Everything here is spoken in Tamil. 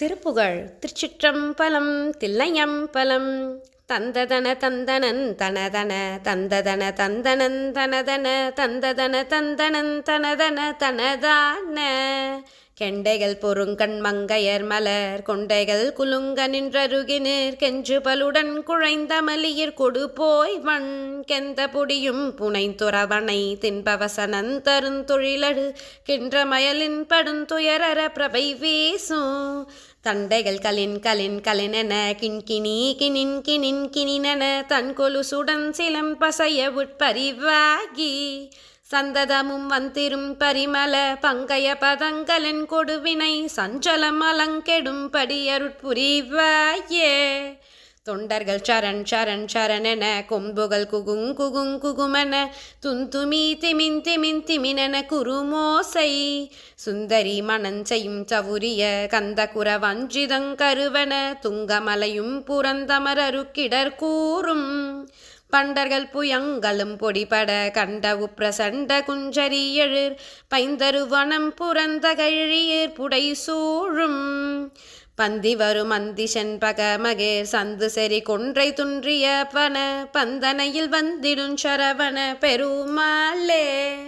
திருப்புகழ் திருச்சிற்றம்பலம் தில்லையம்பலம். தந்ததன தந்தனன் தனதன தந்ததன தந்தனன் தனதன தந்ததன தந்தனன் தனதன தனதான. கெண்டைகள் பொருங்கண் மங்கையர் மலர் கொண்டைகள் குலுங்க நின்றருகினர். கெஞ்சு பலுடன் குழைந்த மலியிற் கொடு போய் வண் கெந்த பொடியும் புனைந்துறவனை தின்பவசனன் தருந்தொழிலடு கின்ற மயலின் படுந்துயரற பிரபை வீசும் தண்டைகள் கலின் கலின் கலினென கிண்கிணி கிணின் கிணின் கிணினென தன் கொலுசுடன் சிலம் பசைய உட்பரிவாகி. சந்ததமும் வந்திரும் பரிமல பங்கைய பதங்கலன் கொடுவினை சஞ்சலம் அலங்கெடும் படியருட்புரிவாயே தொண்டர்கள் சரண் சரண் சரணென கொம்புகள் குகுங் குகுங் குகுமென துந்துமி திமின் திமின் திமினென குருமோசை. சுந்தரி மணஞ்செயும் சவுரிய கந்தகுர வஞ்சிதங்கருவன துங்கமலையும் புறந்தமரருக்கிடர் கூறும் பண்டர்கள் புயங்களும் பொடிபட கண்ட உப்பிரசண்ட குஞ்சரி எழிர் பைந்தருவனம் புறந்த கழியீர் புடை சூழும். பந்தி வரும் அந்தி செண்பக மகேர் சந்து செறி கொன்றை துன்றிய பன பந்தனையில் வந்திடும் சரவண பெருமாளே.